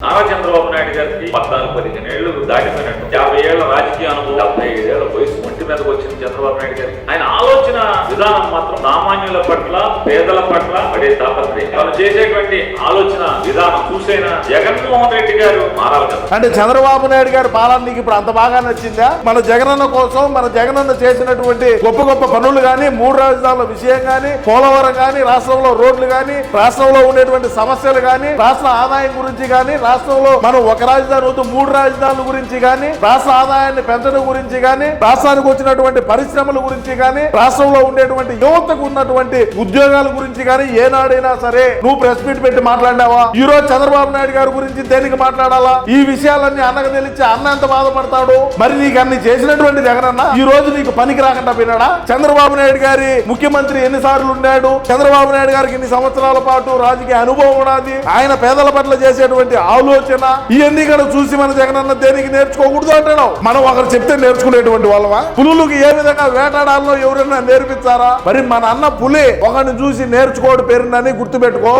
నారా చంద్రబాబు నాయుడు గారికి పద్నాలుగు పదిహేను ఏళ్ళు దాటిపోయినట్టు యాభై ఏళ్ళ రాజకీయ అనుభవం డెబ్బై ఐదేళ్ళ వయసు ఒంటి మీదకి వచ్చింది చంద్రబాబు నాయుడు గారికి ఆయన ఆలోచన విధానం మాత్రం సామాన్యుల పట్ల పేదల పట్ల పడే తాపత్రయం. చేసే చేసేటువంటి ఆలోచన విధానం చూసైనా జగన్మోహన్ రెడ్డి గారు మారాలి కదా. అంటే చంద్రబాబు నాయుడు గారి పాలన నీకు ఇప్పుడు అంత బాగా నచ్చిందా? మన జగనన్న కోసం మన జగనన్న చేసినటువంటి గొప్ప గొప్ప పనులు కానీ మూడు రాజధానుల విషయం కానీ పోలవరం కానీ రాష్ట్రంలో రోడ్లు కానీ రాష్ట్రంలో ఉండేటువంటి సమస్యలు కానీ రాష్ట్ర ఆదాయం గురించి కానీ రాష్ట్రంలో మనం ఒక రాజధాని వద్దు మూడు రాజధానుల గురించి కానీ రాష్ట్ర ఆదాయాన్ని పెంచడం గురించి కానీ రాష్ట్రానికి వచ్చినటువంటి పరిశ్రమల గురించి గాని రాష్ట్రంలో ఉండేటువంటి యువతకు ఉన్నటువంటి ఉద్యోగాల గురించి కానీ ఏనాడైనా సరే నువ్వు ప్రెస్ మీట్ పెట్టి మాట్లాడినావా? ఈ రోజు చంద్రబాబు నాయుడు గారి గురించి దేనికి మాట్లాడాలా? ఈ విషయాలన్నీ అన్నకు తెలిసి అన్న ఎంత బాధపడతాడు? మరి నీకు అన్ని చేసినటువంటి జగనన్న ఈ రోజు నీకు పనికి రాకుండా పోయినాడా? చంద్రబాబు నాయుడు గారి ముఖ్యమంత్రి ఎన్నిసార్లు ఉన్నాడు చంద్రబాబు నాయుడు గారికి ఇన్ని సంవత్సరాల పాటు రాజకీయ అనుభవం ఉన్నది ఆయన పేదల పట్ల చేసేటువంటి ఆలోచన ఇవన్నీ కూడా చూసి మన జగనన్న దేనికి నేర్చుకోకూడదు అంటాడు మనం ఒకరు చెప్తే నేర్చుకునేటువంటి వాళ్ళమా? పులులకు ఏ విధంగా వేటాడాలో ఎవరైనా నేర్పించారా? మరి మన అన్న పులి ఒకరిని చూసి నేర్చుకోడు పేరునని గుర్తుపెట్టుకో.